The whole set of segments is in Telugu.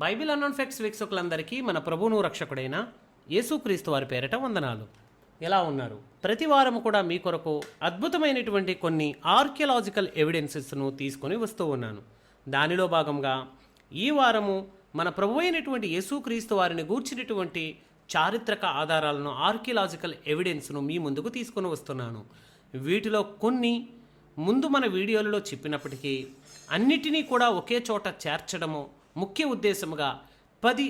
బైబిల్ అన్నోన్ ఫ్యాక్ట్స్ వీక్షకులందరికీ మన ప్రభువును రక్షకుడైన యేసుక్రీస్తు వారి పేరిట వందనాలు. ఎలా ఉన్నారు? ప్రతి వారం కూడా మీ కొరకు అద్భుతమైనటువంటి కొన్ని ఆర్కియలాజికల్ ఎవిడెన్సెస్ను తీసుకొని వస్తూ ఉన్నాను. దానిలో భాగంగా ఈ వారము మన ప్రభు అయినటువంటి యేసుక్రీస్తు వారిని గూర్చినటువంటి చారిత్రక ఆధారాలను ఆర్కియలాజికల్ ఎవిడెన్స్ను మీ ముందుకు తీసుకొని వస్తున్నాను. వీటిలో కొన్ని ముందు మన వీడియోలలో చెప్పినప్పటికీ అన్నిటినీ కూడా ఒకే చోట చేర్చడము ముఖ్య ఉద్దేశముగా పది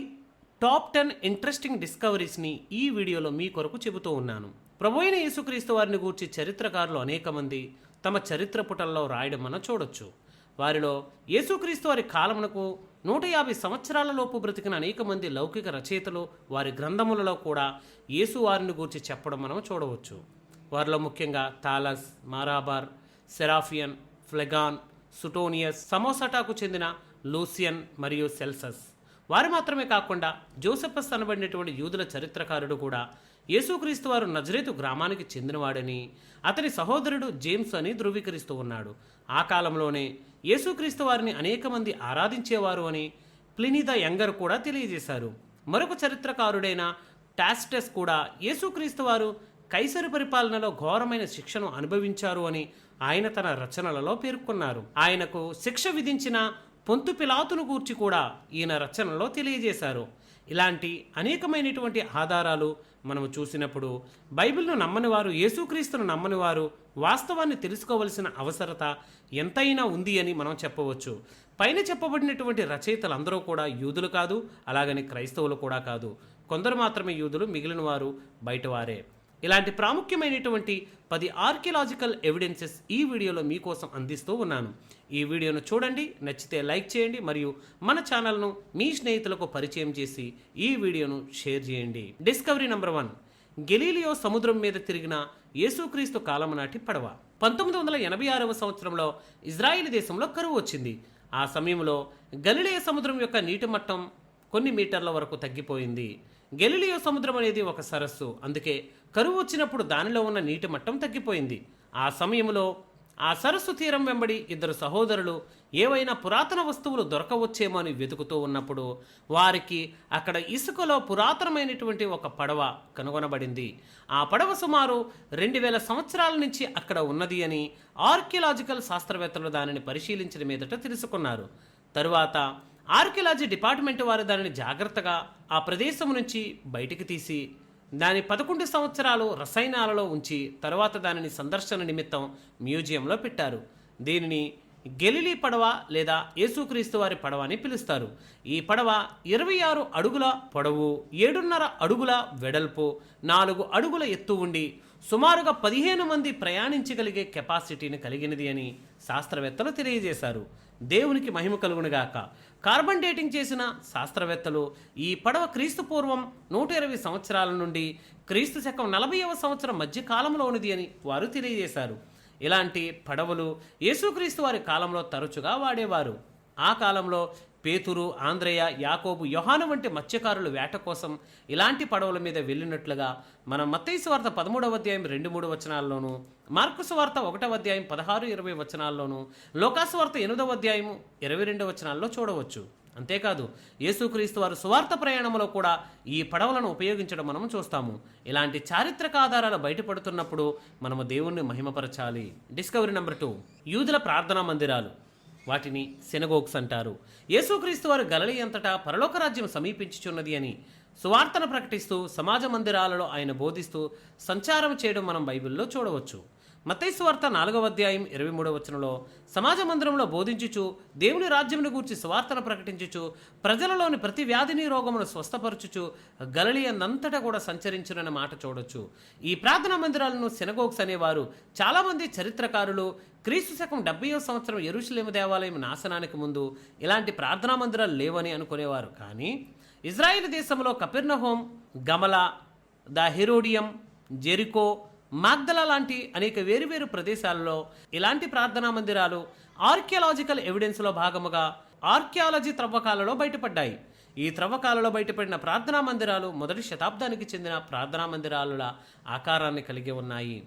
టాప్ టెన్ ఇంట్రెస్టింగ్ డిస్కవరీస్ని ఈ వీడియోలో మీ కొరకు చెబుతూ ఉన్నాను. ప్రభువైన యేసుక్రీస్తు వారిని గూర్చి చరిత్రకారులు అనేక మంది తమ చరిత్ర పుటల్లో రాయడం మనం చూడొచ్చు. వారిలో యేసుక్రీస్తు వారి కాలమునకు నూట యాభై సంవత్సరాల లోపు బ్రతికిన అనేక మంది లౌకిక రచయితలు వారి గ్రంథములలో కూడా యేసు వారిని గూర్చి చెప్పడం మనం చూడవచ్చు. వారిలో ముఖ్యంగా థాలస్ మారాబార్ సెరాఫియన్ ఫ్లెగాన్ సుటోనియస్ సమోసటాకు చెందిన లూసియన్ మరియు సెల్సస్. వారు మాత్రమే కాకుండా జోసెఫస్ అనబడినటువంటి యూదుల చరిత్రకారుడు కూడా యేసుక్రీస్తు వారు నజరేతు గ్రామానికి చెందినవాడని అతని సహోదరుడు జేమ్స్ అని ధృవీకరిస్తూ ఉన్నాడు. ఆ కాలంలోనే యేసుక్రీస్తు వారిని అనేక మంది ఆరాధించేవారు అని ప్లినీ ద యంగర్ కూడా తెలియజేశారు. మరొక చరిత్రకారుడైన టాస్టెస్ కూడా యేసుక్రీస్తు వారు కైసరు పరిపాలనలో ఘోరమైన శిక్షను అనుభవించారు అని ఆయన తన రచనలలో పేర్కొన్నారు. ఆయనకు శిక్ష విధించిన పొంతు పిలాతును గూర్చి కూడా ఈయన రచనలో తెలియజేశారు. ఇలాంటి అనేకమైనటువంటి ఆధారాలు మనము చూసినప్పుడు బైబిల్ను నమ్మని వారు యేసుక్రీస్తును నమ్మని వారు వాస్తవాన్ని తెలుసుకోవలసిన అవసరత ఎంతైనా ఉంది అని మనం చెప్పవచ్చు. పైన చెప్పబడినటువంటి రచయితలు అందరూ కూడా యూదులు కాదు అలాగని క్రైస్తవులు కూడా కాదు. కొందరు మాత్రమే యూదులు మిగిలిన వారు బయటవారే. ఇలాంటి ప్రాముఖ్యమైనటువంటి పది ఆర్కియలాజికల్ ఎవిడెన్సెస్ ఈ వీడియోలో మీకోసం అందిస్తూ ఉన్నాను. ఈ వీడియోను చూడండి నచ్చితే లైక్ చేయండి మరియు మన ఛానల్ను మీ స్నేహితులకు పరిచయం చేసి ఈ వీడియోను షేర్ చేయండి. డిస్కవరీ నెంబర్ వన్ గెలీలియో సముద్రం మీద తిరిగిన యేసుక్రీస్తు కాలం నాటి పడవ. పంతొమ్మిది వందల ఎనభై ఆరవ సంవత్సరంలో ఇజ్రాయిల్ దేశంలో కరువు వచ్చింది. ఆ సమయంలో గలిలే సముద్రం యొక్క నీటి మట్టం కొన్ని మీటర్ల వరకు తగ్గిపోయింది. గెలిలియో సముద్రం అనేది ఒక సరస్సు. అందుకే కరువు వచ్చినప్పుడు దానిలో ఉన్న నీటి మట్టం తగ్గిపోయింది. ఆ సమయంలో ఆ సరస్సు తీరం వెంబడి ఇద్దరు సహోదరులు ఏవైనా పురాతన వస్తువులు దొరకవచ్చేమో అని వెతుకుతూ ఉన్నప్పుడు వారికి అక్కడ ఇసుకలో పురాతనమైనటువంటి ఒక పడవ కనుగొనబడింది. ఆ పడవ సుమారు రెండు వేల సంవత్సరాల నుంచి అక్కడ ఉన్నది అని ఆర్కియలాజికల్ శాస్త్రవేత్తలు దానిని పరిశీలించిన మీదట తెలుసుకున్నారు. తరువాత ఆర్కియాలజీ డిపార్ట్మెంట్ వారు దానిని జాగ్రత్తగా ఆ ప్రదేశం నుంచి బయటికి తీసి దాని పదకొండు సంవత్సరాలు రసాయనాలలో ఉంచి తర్వాత దానిని సందర్శన నిమిత్తం మ్యూజియంలో పెట్టారు. దీనిని గెలిలీ పడవ లేదా యేసుక్రీస్తు వారి పడవ అని పిలుస్తారు. ఈ పడవ ఇరవై ఆరు అడుగుల పొడవు ఏడున్నర అడుగుల వెడల్పు నాలుగు అడుగుల ఎత్తు ఉండి సుమారుగా పదిహేను మంది ప్రయాణించగలిగే కెపాసిటీని కలిగినది అని శాస్త్రవేత్తలు తెలియజేశారు. దేవునికి మహిమ కలుగునుగాక. కార్బన్ డేటింగ్ చేసిన శాస్త్రవేత్తలు ఈ పడవ క్రీస్తు పూర్వం నూట ఇరవై సంవత్సరాల నుండి క్రీస్తు శకం నలభైవ సంవత్సరం మధ్య కాలంలో ఉన్నది అని వారు తెలియజేశారు. ఇలాంటి పడవలు యేసుక్రీస్తు వారి కాలంలో తరచుగా వాడేవారు. ఆ కాలంలో పేతురు ఆంధ్రయ యాకోబు యోహాను వంటి మత్స్యకారులు వేట కోసం ఇలాంటి పడవల మీద వెళ్ళినట్లుగా మనం మత్తైసు వార్త పదమూడవ అధ్యాయం రెండు మూడు వచనాల్లోనూ మార్కుసు వార్త ఒకటవ అధ్యాయం పదహారు ఇరవై వచనాల్లోనూ లోకాసు వార్త ఎనిమిదవ అధ్యాయం ఇరవై రెండు వచనాల్లో చూడవచ్చు. అంతేకాదు యేసుక్రీస్తు వారు సువార్త ప్రయాణంలో కూడా ఈ పడవలను ఉపయోగించడం మనం చూస్తాము. ఇలాంటి చారిత్రక ఆధారాలు బయటపడుతున్నప్పుడు మనము దేవుణ్ణి మహిమపరచాలి. డిస్కవరీ నెంబర్ టూ యూదుల ప్రార్థనా మందిరాలు. వాటిని సెనగోక్స్ అంటారు. యేసుక్రీస్తు వారు గలలి అంతటా పరలోక రాజ్యం సమీపించుచున్నది అని సువార్తను ప్రకటిస్తూ సమాజ మందిరాలలో ఆయన బోధిస్తూ సంచారం చేయడం మనం బైబిల్లో చూడవచ్చు. మత్తైసు వార్త నాలుగవ అధ్యాయం ఇరవై మూడవ వచనంలో సమాజ మందిరంలో బోధించుచు దేవుని రాజ్యమును గూర్చి సువార్తను ప్రకటించుచు ప్రజలలోని ప్రతి వ్యాధిని రోగమును స్వస్థపరచుచు గలలి కూడా సంచరించునన్న మాట చూడొచ్చు. ఈ ప్రార్థనా మందిరాలను సినగోక్స్ అనేవారు చాలామంది చరిత్రకారులు. క్రీస్తు శకం డెబ్బైవ సంవత్సరం ఎరుషలేము దేవాలయం నాశనానికి ముందు ఇలాంటి ప్రార్థనా మందిరాలు లేవని అనుకునేవారు. కానీ ఇజ్రాయిల్ దేశంలో కపిర్నహోం గమల ద హెరోడియం జెరికో మాగ్దల లాంటి అనేక వేరువేరు ప్రదేశాలలో ఇలాంటి ప్రార్థనా మందిరాలు ఆర్కియాలజికల్ ఎవిడెన్స్లో భాగముగా ఆర్కియాలజీ త్రవ్వకాలలో బయటపడ్డాయి. ఈ త్రవ్వకాలలో బయటపడిన ప్రార్థనా మందిరాలు మొదటి శతాబ్దానికి చెందిన ప్రార్థనా మందిరాల ఆకారాన్ని కలిగి ఉన్నాయి.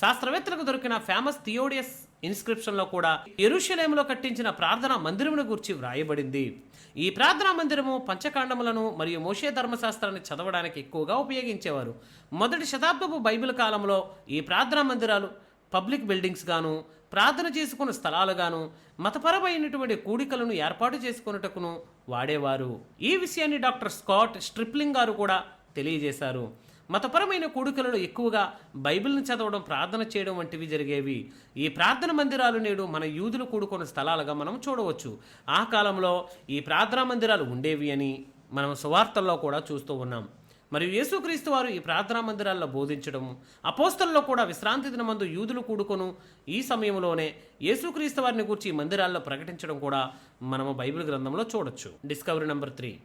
శాస్త్రవేత్తలకు దొరికిన ఫేమస్ థియోడియస్ ఇన్స్క్రిప్షన్లో కూడా ఎరుషలేములో కట్టించిన ప్రార్థనా మందిరమును గురించి వ్రాయబడింది. ఈ ప్రార్థనా మందిరము పంచకాండములను మరియు మోషే ధర్మశాస్త్రాన్ని చదవడానికి ఎక్కువగా ఉపయోగించేవారు. మొదటి శతాబ్దపు బైబిల్ కాలంలో ఈ ప్రార్థనా మందిరాలు పబ్లిక్ బిల్డింగ్స్ గాను ప్రార్థన చేసుకున్న స్థలాలుగాను మతపరమైనటువంటి కూడికలను ఏర్పాటు చేసుకున్నటకును వాడేవారు. ఈ విషయాన్ని డాక్టర్ స్కాట్ స్ట్రిప్లింగ్ గారు కూడా తెలియజేశారు. మతపరమైన కూడికలలో ఎక్కువగా బైబిల్ని చదవడం ప్రార్థన చేయడం వంటివి జరిగేవి. ఈ ప్రార్థన మందిరాలు నేడు మన యూదులు కూడుకున్న స్థలాలుగా మనం చూడవచ్చు. ఆ కాలంలో ఈ ప్రార్థనా మందిరాలు ఉండేవి అని మనం సువార్తల్లో కూడా చూస్తూ ఉన్నాం. మరియు యేసుక్రీస్తు వారు ఈ ప్రార్థనా మందిరాల్లో బోధించడం అపోస్తల్లో కూడా విశ్రాంతి దినమందు యూదులు కూడుకొను ఈ సమయంలోనే యేసుక్రీస్తు వారిని గురించి ఈ మందిరాల్లో ప్రకటించడం కూడా మనము బైబిల్ గ్రంథంలో చూడొచ్చు. Discovery number three.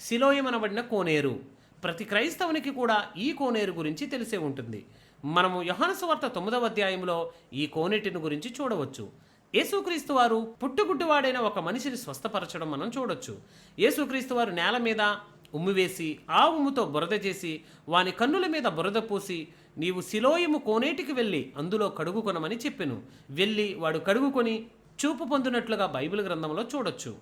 శిలోయమనబడిన కోనేరు. ప్రతి క్రైస్తవునికి కూడా ఈ కోనేరు గురించి తెలిసే ఉంటుంది. మనము యహానసువార్త తొమ్మిదవ అధ్యాయంలో ఈ కోనేటిని గురించి చూడవచ్చు. యేసుక్రీస్తు వారు పుట్టుగుడ్డువాడైన ఒక మనిషిని స్వస్థపరచడం మనం చూడొచ్చు. యేసుక్రీస్తు వారు నేల మీద ఉమ్మివేసి ఆ ఉమ్ముతో బురద చేసి వాని కన్నుల మీద బురద పూసి నీవు శిలోయము కోనేటికి వెళ్ళి అందులో కడుగుకొనమని చెప్పెను. వెళ్ళి వాడు కడుగుకొని చూపు పొందినట్లుగా బైబిల్ గ్రంథంలో చూడొచ్చు.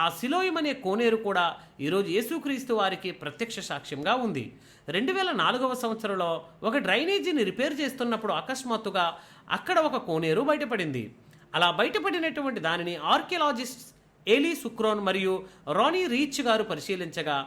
ఆ శిలోయం అనే కోనేరు కూడా ఈరోజు యేసుక్రీస్తు వారికి ప్రత్యక్ష సాక్ష్యంగా ఉంది. రెండు వేల నాలుగవ సంవత్సరంలో ఒక డ్రైనేజీని రిపేర్ చేస్తున్నప్పుడు అకస్మాత్తుగా అక్కడ ఒక కోనేరు బయటపడింది. అలా బయటపడినటువంటి దానిని ఆర్కియలాజిస్ట్ ఏలీ సుక్రోన్ మరియు రానీ రీచ్ గారు పరిశీలించగా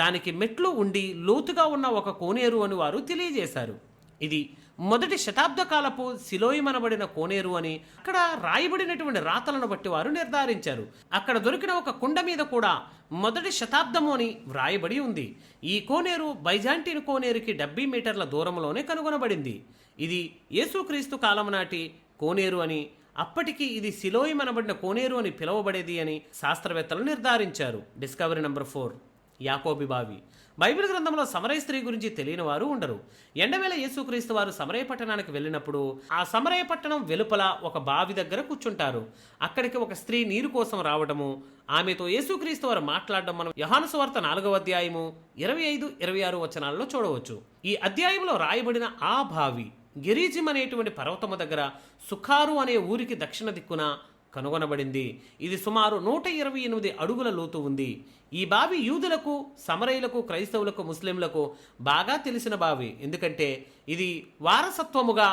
దానికి మెట్లు ఉండి లోతుగా ఉన్న ఒక కోనేరు అని వారు తెలియజేశారు. ఇది మొదటి శతాబ్ద కాలపు శిలోయమనబడిన కోనేరు అని అక్కడ రాయబడినటువంటి రాతలను బట్టి వారు నిర్ధారించారు. అక్కడ దొరికిన ఒక కుండ మీద కూడా మొదటి శతాబ్దము అని వ్రాయబడి ఉంది. ఈ కోనేరు బైజాంటిన్ కోనేరుకి డెబ్బై మీటర్ల దూరంలోనే కనుగొనబడింది. ఇది యేసుక్రీస్తు కాలం నాటి కోనేరు అని అప్పటికి ఇది శిలోయం కోనేరు అని పిలువబడేది అని శాస్త్రవేత్తలు నిర్ధారించారు. Discovery number four. యాకోబి బావి. బైబిల్ గ్రంథంలో సమరయ స్త్రీ గురించి తెలియని వారు ఉండరు. ఎండవేళ యేసుక్రీస్తు వారు సమరయ పట్టణానికి వెళ్ళినప్పుడు ఆ సమరయ పట్టణం వెలుపల ఒక బావి దగ్గర కూర్చుంటారు. అక్కడికి ఒక స్త్రీ నీరు కోసం రావడము ఆమెతో యేసుక్రీస్తు వారు మాట్లాడడం మనం యహాను సువార్త నాలుగవ అధ్యాయము ఇరవై ఐదు ఇరవై ఆరు వచనాలలో చూడవచ్చు. ఈ అధ్యాయంలో రాయబడిన ఆ బావి గిరీజిం అనేటువంటి పర్వతము దగ్గర సుఖారు అనే ఊరికి దక్షిణ దిక్కున కనుగొనబడింది. ఇది సుమారు నూట ఇరవై ఎనిమిది అడుగుల లోతు ఉంది. ఈ బావి యూదులకు సమరయులకు క్రైస్తవులకు ముస్లింలకు బాగా తెలిసిన బావి. ఎందుకంటే ఇది వారసత్వముగా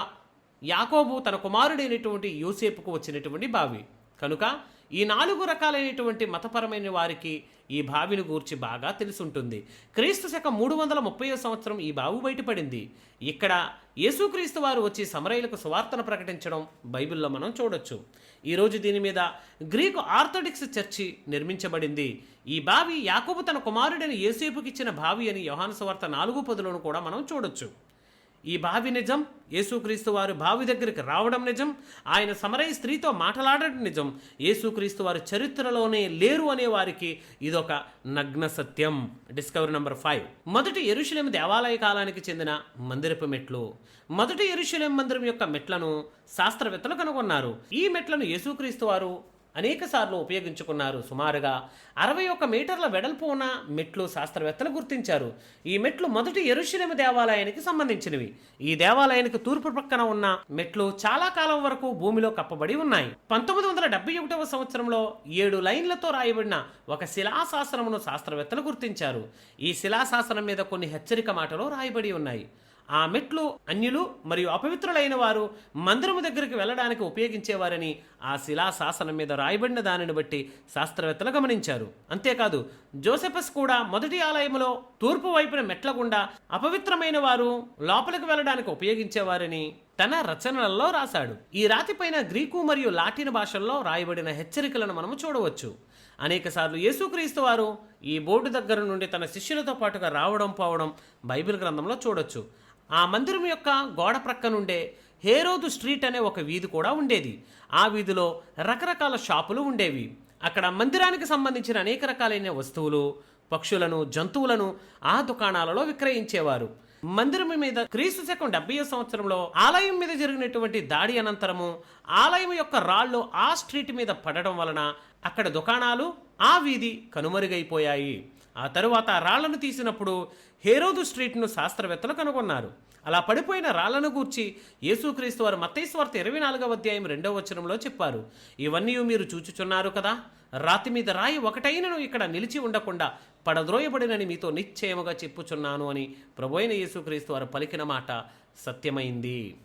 యాకోబు తన కుమారుడైనటువంటి యూసేపుకు వచ్చినటువంటి బావి. కనుక ఈ నాలుగు రకాలైనటువంటి మతపరమైన వారికి ఈ బావిని గూర్చి బాగా తెలుసుంటుంది. క్రీస్తు శకం మూడు వందల ముప్పై సంవత్సరం ఈ బావు బయటపడింది. ఇక్కడ యేసుక్రీస్తు వారు వచ్చి సమరయులకు సువార్తను ప్రకటించడం బైబిల్లో మనం చూడొచ్చు. ఈరోజు దీని మీద గ్రీకు ఆర్థోడిక్స్ చర్చి నిర్మించబడింది. ఈ బావి యాకోబు తన కుమారుడైన యేసేపుకిచ్చిన బావి అని యోహాను సువార్త నాలుగు పదులను కూడా మనం చూడొచ్చు. ఈ బావి నిజం? యేసుక్రీస్తు వారు బావి దగ్గరికి రావడం నిజం? ఆయన సమరయ స్త్రీతో మాట్లాడడం నిజం? యేసుక్రీస్తు వారు చరిత్రలోనే లేరు అనే వారికి ఇదొక నగ్న సత్యం. Discovery number five. మొదటి ఎరుశలేం దేవాలయ కాలానికి చెందిన మందిరపు మెట్లు. మొదటి ఎరుశలేం మందిరం యొక్క మెట్లను శాస్త్రవేత్తలు కనుగొన్నారు. ఈ మెట్లను యేసుక్రీస్తు వారు అనేకసార్లు ఉపయోగించుకున్నారు. సుమారుగా అరవై ఒక్క మీటర్ల వెడల్పు ఉన్న మెట్లు శాస్త్రవేత్తలు గుర్తించారు. ఈ మెట్లు మొదటి ఎరుషలేము దేవాలయానికి సంబంధించినవి. ఈ దేవాలయానికి తూర్పు పక్కన ఉన్న మెట్లు చాలా కాలం వరకు భూమిలో కప్పబడి ఉన్నాయి. పంతొమ్మిది వందల డెబ్బై ఒకటవ సంవత్సరంలో ఏడు లైన్లతో రాయబడిన ఒక శిలాశాసనమును శాస్త్రవేత్తలు గుర్తించారు. ఈ శిలాశాసనం మీద కొన్ని హెచ్చరిక మాటలు రాయబడి ఉన్నాయి. ఆ మెట్లు అన్యులు మరియు అపవిత్రులైన వారు మందిరము దగ్గరికి వెళ్ళడానికి ఉపయోగించేవారని ఆ శిలా శాసనం మీద రాయబడిన దానిని బట్టి శాస్త్రవేత్తలు గమనించారు. అంతేకాదు జోసెఫస్ కూడా మొదటి ఆలయంలో తూర్పు వైపున మెట్ల గుండా అపవిత్రమైన వారు లోపలికి వెళ్ళడానికి ఉపయోగించేవారని తన రచనలలో రాశాడు. ఈ రాతిపైన గ్రీకు మరియు లాటిన్ భాషల్లో రాయబడిన హెచ్చరికలను మనము చూడవచ్చు. అనేక సార్లు యేసుక్రీస్తు వారు ఈ బోర్డు దగ్గర నుండి తన శిష్యులతో పాటుగా రావడం పోవడం బైబిల్ గ్రంథంలో చూడొచ్చు. ఆ మందిరం యొక్క గోడ ప్రక్క నుండే హేరోదు స్ట్రీట్ అనే ఒక వీధి కూడా ఉండేది. ఆ వీధిలో రకరకాల షాపులు ఉండేవి. అక్కడ మందిరానికి సంబంధించిన అనేక రకాలైన వస్తువులు పక్షులను జంతువులను ఆ దుకాణాలలో విక్రయించేవారు. మందిరం మీద క్రీస్తు శకం డెబ్బై సంవత్సరంలో ఆలయం మీద జరిగినటువంటి దాడి అనంతరము ఆలయం యొక్క రాళ్ళు ఆ స్ట్రీట్ మీద పడడం వలన అక్కడ దుకాణాలు ఆ వీధి కనుమరుగైపోయాయి. ఆ తరువాత రాళ్ళను తీసినప్పుడు హేరోదు స్ట్రీట్ను శాస్త్రవేత్తలు కనుగొన్నారు. అలా పడిపోయిన రాళ్ళను గూర్చి యేసుక్రీస్తు వారు మత్తైస్వార్త ఇరవై నాలుగవ అధ్యాయం రెండవ వచనంలో చెప్పారు. ఇవన్నీ మీరు చూచుచున్నారు కదా? రాతి మీద రాయి ఒకటైనను ఇక్కడ నిలిచి ఉండకుండా పడద్రోయబడినని మీతో నిశ్చయముగా చెప్పుచున్నాను అని ప్రభు అయిన యేసుక్రీస్తు వారు పలికిన మాట సత్యమైంది.